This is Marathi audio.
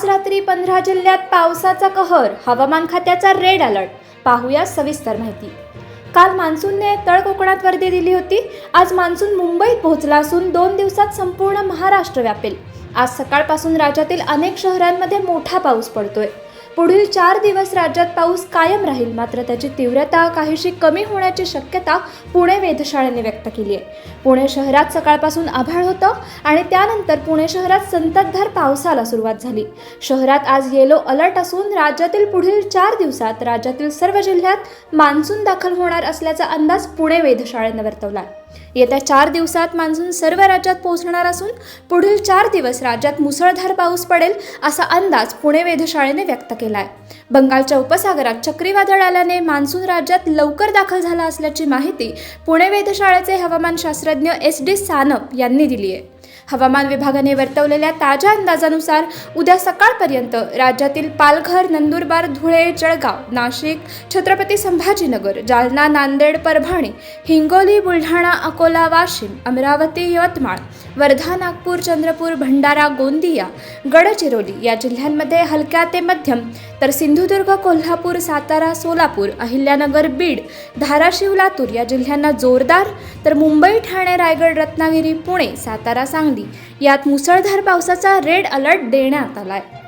आज रात्री पंधरा जिल्ह्यात पावसाचा कहर हवामान खात्याचा रेड अलर्ट. पाहूया सविस्तर माहिती. काल मान्सूनने तळ कोकणात वर्दी दिली होती. आज मान्सून मुंबईत पोहोचला असून दोन दिवसात संपूर्ण महाराष्ट्र व्यापेल. आज सकाळपासून राज्यातील अनेक शहरांमध्ये मोठा पाऊस पडतोय. पुढील चार दिवस राज्यात पाऊस कायम राहील मात्र त्याची तीव्रता काहीशी कमी होण्याची शक्यता पुणे वेधशाळेने व्यक्त केली आहे. पुणे शहरात सकाळपासून आभाळ होतं आणि त्यानंतर पुणे शहरात संततधार पावसाला सुरुवात झाली. शहरात आज येलो अलर्ट असून राज्यातील पुढील चार दिवसात राज्यातील सर्व जिल्ह्यात मान्सून दाखल होणार असल्याचा अंदाज पुणे वेधशाळेनं वर्तवला येत्या चार दिवसात मान्सून सर्व राज्यात पोहोचणार असून पुढील चार दिवस राज्यात मुसळधार पाऊस पडेल असा अंदाज पुणे वेधशाळेने व्यक्त केला आहे बंगालच्या उपसागरात चक्रीवादळ आल्याने मान्सून राज्यात लवकर दाखल झाला असल्याची माहिती पुणे वेधशाळेचे हवामान शास्त्रज्ञ एस डी सानप यांनी दिली आहे. हवामान विभागाने वर्तवलेल्या ताज्या अंदाजानुसार उद्या सकाळपर्यंत राज्यातील पालघर नंदुरबार धुळे जळगाव नाशिक छत्रपती संभाजीनगर जालना नांदेड परभणी हिंगोली बुलढाणा अकोला वाशिम अमरावती यवतमाळ वर्धा नागपूर चंद्रपूर भंडारा गोंदिया गडचिरोली या जिल्ह्यांमध्ये हलक्या ते मध्यम तर सिंधुदुर्ग कोल्हापूर सातारा सोलापूर अहिल्यानगर बीड धाराशिव लातूर या जिल्ह्यांना जोरदार तर मुंबई ठाणे रायगड रत्नागिरी पुणे सातारा सांगली. यात मुसळधार पावसाचा रेड अलर्ट देण्यात आला आहे